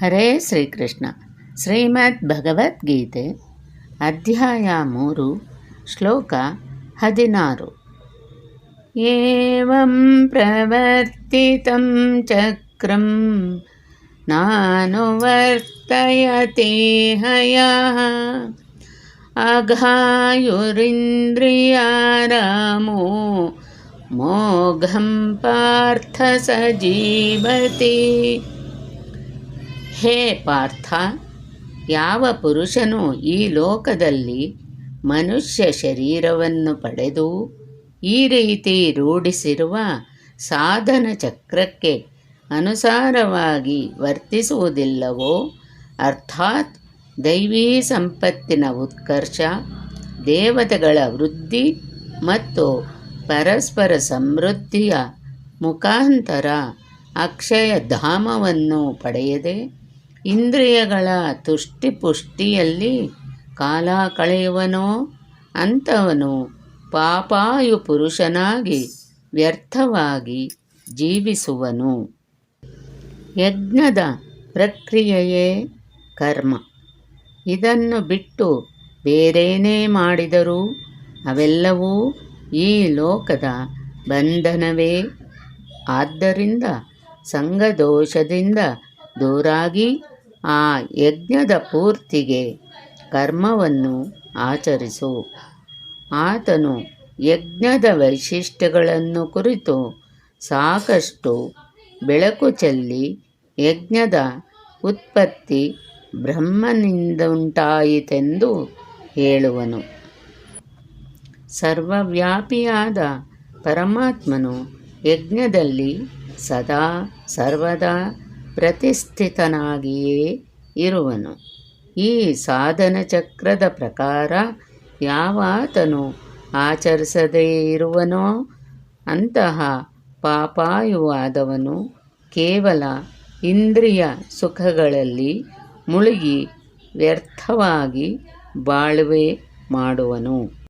ಹರೇ ಶ್ರೀಕೃಷ್ಣ ಶ್ರೀಮದ್ ಭಗವದ್ಗೀತೆ ಅಧ್ಯಾಯ ಮೂರು ಶ್ಲೋಕ ಹದಿನಾರು ಏವಂ ಪ್ರವರ್ತಿತಂ ಚಕ್ರಂ ನಾನುವರ್ತಯತೆ ಹಯಃ ಅಘಾಯುರಿಂದ್ರಿಯಾರಾಮೋ ಮೋಘಂ ಪಾರ್ಥ ಸ ಜೀವತಿ ಹೇ ಪಾರ್ಥ, ಯಾವ ಪುರುಷನು ಈ ಲೋಕದಲ್ಲಿ ಮನುಷ್ಯ ಶರೀರವನ್ನು ಪಡೆದು ಈ ರೀತಿ ರೂಢಿಸಿರುವ ಸಾಧನ ಚಕ್ರಕ್ಕೆ ಅನುಸಾರವಾಗಿ ವರ್ತಿಸುವುದಿಲ್ಲವೋ? ಅರ್ಥಾತ್ ದೈವೀ ಸಂಪತ್ತಿನ ಉತ್ಕರ್ಷ, ದೇವತೆಗಳ ವೃದ್ಧಿ ಮತ್ತು ಪರಸ್ಪರ ಸಮೃದ್ಧಿಯ ಮುಖಾಂತರ ಅಕ್ಷಯ ಧಾಮವನ್ನು ಪಡೆಯದೆ ಇಂದ್ರಿಯಗಳ ತುಷ್ಟಿಪುಷ್ಟಿಯಲ್ಲಿ ಕಾಲ ಕಳೆಯುವನೋ ಅಂಥವನು ಪಾಪಾಯು ಪುರುಷನಾಗಿ ವ್ಯರ್ಥವಾಗಿ ಜೀವಿಸುವನು. ಯಜ್ಞದ ಪ್ರಕ್ರಿಯೆಯೇ ಕರ್ಮ. ಇದನ್ನು ಬಿಟ್ಟು ಬೇರೇನೇ ಮಾಡಿದರೂ ಅವೆಲ್ಲವೂ ಈ ಲೋಕದ ಬಂಧನವೇ. ಆದ್ದರಿಂದ ಸಂಘದೋಷದಿಂದ ದೂರಾಗಿ ಆ ಯಜ್ಞದ ಪೂರ್ತಿಗೆ ಕರ್ಮವನ್ನು ಆಚರಿಸು. ಆತನು ಯಜ್ಞದ ವೈಶಿಷ್ಟ್ಯಗಳನ್ನು ಕುರಿತು ಸಾಕಷ್ಟು ಬೆಳಕು ಚೆಲ್ಲಿ ಯಜ್ಞದ ಉತ್ಪತ್ತಿ ಬ್ರಹ್ಮನಿಂದಂಟಾಯಿತೆಂದು ಹೇಳುವನು. ಸರ್ವವ್ಯಾಪಿಯಾದ ಪರಮಾತ್ಮನು ಯಜ್ಞದಲ್ಲಿ ಸದಾ, ಸರ್ವದಾ ಪ್ರತಿಷ್ಠಿತನಾಗಿಯೇ ಇರುವನು. ಈ ಸಾಧನ ಚಕ್ರದ ಪ್ರಕಾರ ಯಾವಾತನು ಆಚರಿಸದೇ ಇರುವನೋ ಅಂತಹ ಪಾಪಾಯುವಾದವನು ಕೇವಲ ಇಂದ್ರಿಯ ಸುಖಗಳಲ್ಲಿ ಮುಳುಗಿ ವ್ಯರ್ಥವಾಗಿ ಬಾಳ್ವೆ ಮಾಡುವನು.